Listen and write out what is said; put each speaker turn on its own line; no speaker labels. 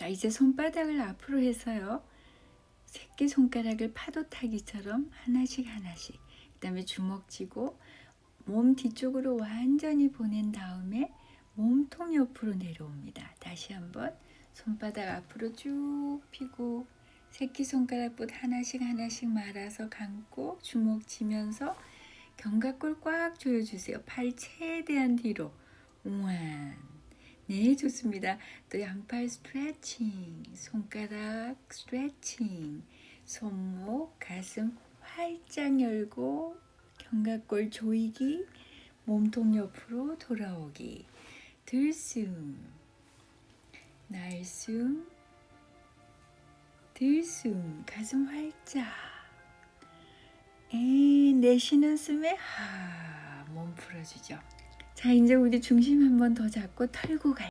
자, 이제 손바닥을 앞으로 해서요. 새끼 손가락을 파도 타기처럼 하나씩 하나씩. 그다음에 주먹 쥐고 몸 뒤쪽으로 완전히 보낸 다음에 몸통 옆으로 내려옵니다. 다시 한번 손바닥 앞으로 쭉 펴고 새끼 손가락부터 하나씩 하나씩 말아서 감고 주먹 쥐면서 견갑골 꽉 조여주세요. 팔 최대한 뒤로. 우완. 네, 좋습니다. 또 양팔 스트레칭, 손가락 스트레칭, 손목, 가슴 활짝 열고 견갑골 조이기, 몸통 옆으로 돌아오기, 들숨, 날숨, 들숨, 가슴 활짝. 에, 내쉬는 숨에 하, 몸 풀어주죠. 자, 이제 우리 중심 한번 더 잡고 털고 갈.